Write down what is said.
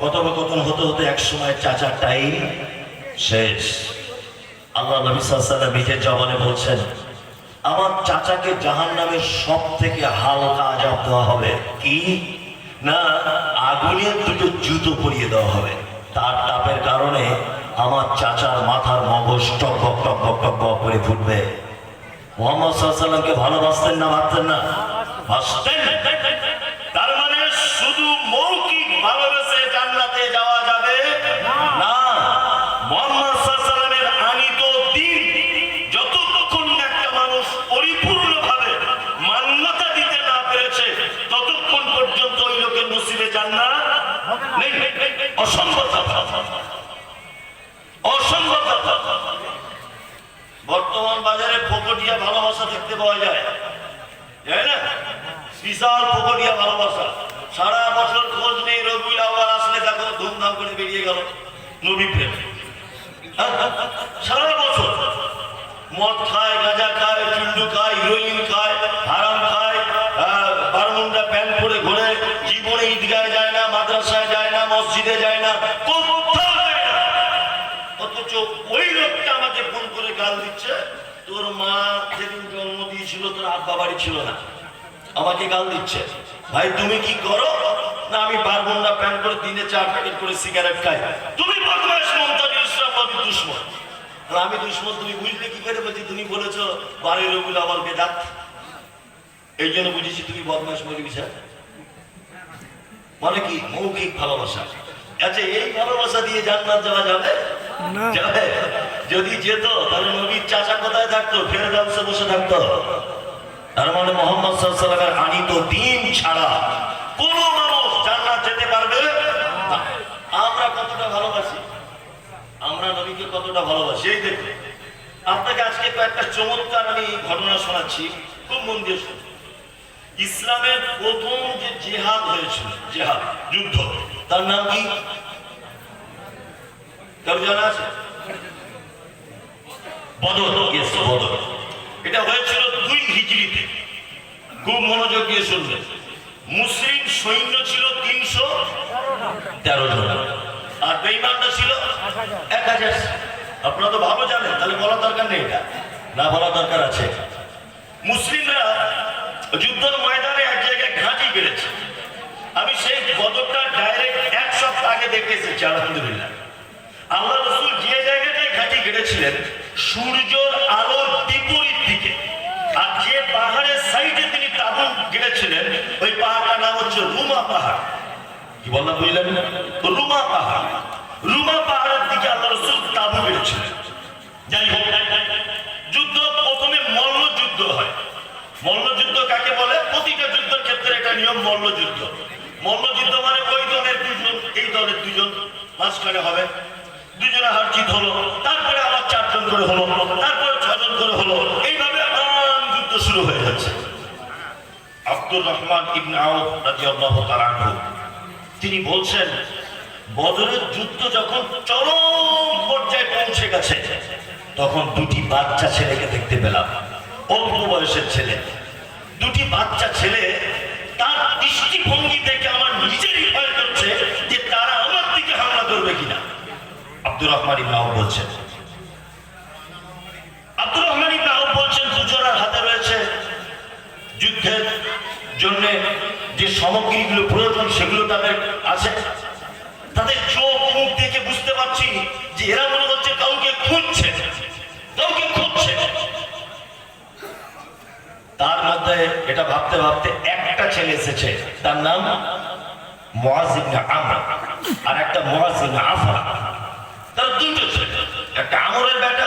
কথোপকথন হতে হতে এক সময় চাচার টাইম শেষ। আল্লাহ নবী সাল্লাল্লাহু নিজের জবানে বলছেন, আমার চাচাকে জাহান সব থেকে হালকা আজাব দেওয়া হবে। কি? না, আগুনের দুটো জুতো পরিয়ে দেওয়া হবে। তার তাপের কারণে আমার চাচার মাথার মগজ টক টক টক করে ফুটবে। মোহাম্মদ সাল্লামকে ভালোবাসতেন না ভাবতেন না? ভাসতেন বর্তমান বাজারে ফকটিয়া ভালোবাসা দেখতে পাওয়া যায়। তাই না? বিশাল ফকটিয়া ভালোবাসা। সারা বছর খোঁজ নেই রবিউল আবার আসলে দেখো ধুমধাম করে বেরিয়ে গেল নবী প্রেম। সারা বছর মদ খায়, গাঁজা খায়, চুন্ডু খায়, হিরোইন খায়, হারাম খায় বারমুন্ডা প্যান্ট পরে ঘোরে, জীবনে ঈদগায় যায় না, মাদ্রাসায় যায় না, মসজিদে যায় না যায় না অথচ ওই লোকটা আমাকে ফোন করে গাল দিচ্ছে। তোর মা যেদিন জন্ম দিয়েছিল, তোর আব্বা বাড়ি ছিল না। আমাকে গাল দিচ্ছে। ভাই, তুমি কি করো? না, আমি পারব না, প্যান করে দিনে চার প্যাকেট করে সিগারেট খাই। তুমি আমি দুশ্মন। তুমি বুঝলে কি করে বলছি? তুমি বলেছ বাড়ি রবিউল আওয়ালকে ডাক এই জন্য বুঝেছি তুমি বদমাস মরি বিষয় মানে কি? মৌখিক ভালোবাসা। আচ্ছা এই ভালোবাসা দিয়ে জান্নাত যাওয়া যাবে? যদি যেত, তাহলে নবীর চাচা কোথায় থাকতো? ফের ব্যবসা বসে থাকতো। তার মানে মোহাম্মদ আনিত দিন ছাড়া কোন মানুষ জান্নাত যেতে পারবে আমরা কতটা ভালোবাসি। আমরা নবীকে কতটা ভালোবাসি। এই দেখুন, আপনাকে আজকে কয়েকটা চমৎকার আমি ঘটনা শোনাচ্ছি। খুব মন দিয়ে শুনুন। ইসলামের প্রথম যে জেহাদ হয়েছিল, জেহাদ, যুদ্ধ, তার নাম কি? এটা হয়েছিল দুই হিজড়িতে। খুব মনোযোগ দিয়ে শুনবেন মুসলিম সৈন্য ছিল তিনশো তেরো জন। আর বেইমানটা ছিল এক হাজার। আপনারা তো ভালো জানেন, তাহলে বলার দরকার নেই এটা। না বলার দরকার আছে। মুসলিমরা যুদ্ধের ময়দানে এক জায়গায় ঘাঁটি গেড়েছে আমি সেই বদরটা ডাইরেক্ট এক সপ্তাহ আগে দেখে এসেছি, আলহামদুলিল্লাহ। আল্লাহ রসুল যে জায়গাটায় ঘাঁটি গেড়েছিলেন সূর্যর আলোর বিপরীত দিকে। আর যে পাহাড়ের সাইডে তিনি তাবু গেড়েছিলেন ওই পাহাড়টার নাম হচ্ছে রুমা পাহাড়। কি বললাম বুঝলেন রুমা পাহাড়। রুমা পাহাড়ের দিকে আল্লাহ রসুল তাবু গেড়েছিলেন যাই হোক, যুদ্ধ প্রথমে মল্ল যুদ্ধ হয়। মল্লযুদ্ধ কাকে বলে? প্রতিটা যুদ্ধের ক্ষেত্রে একটা নিয়ম, মল্লযুদ্ধ। মল্লযুদ্ধ মানে ওই দলের দুজন এই দলের দুজন মাঝখানে হবে দুজনে হার জিত হলো, তারপরে আবার চারজন করে হলো, তারপরে ছজন করে হলো। এইভাবে আম যুদ্ধ শুরু হয়ে যাচ্ছে। আব্দুর রহমান ইবনে আউফ রাদিয়াল্লাহু তাআলা তিনি বলছেন, বদরের যুদ্ধ যখন চরম পর্যায়ে পৌঁছে গেছে, তখন দুটি বাচ্চা ছেলেকে দেখতে পেলাম, অল্প বয়সের ছেলে। দুটি বাচ্চা ছেলে তার দৃষ্টিভঙ্গি আব্দুর রহমান ইবনে আউফ বলছেন। আব্দুর রহমান ইবনে আউফ বলছেন, দুজনের হাতে রয়েছে যুদ্ধের জন্য যে সামগ্রীগুলো প্রয়োজন, সেগুলো তাদের আছে। তাদের চোখ, মুখ দেখে বুঝতে পারছি যে এরা মনে হচ্ছে কাউকে খুঁজছে কাউকে খুঁজছে। তার মধ্যে এটা ভাবতে ভাবতে একটা ছেলে এসেছে, তার নাম মুআজ ইবনে আমর, আর একটা মুআজ ইবনে আফরা। তার দুটো ছেলে একটা আমরের বেটা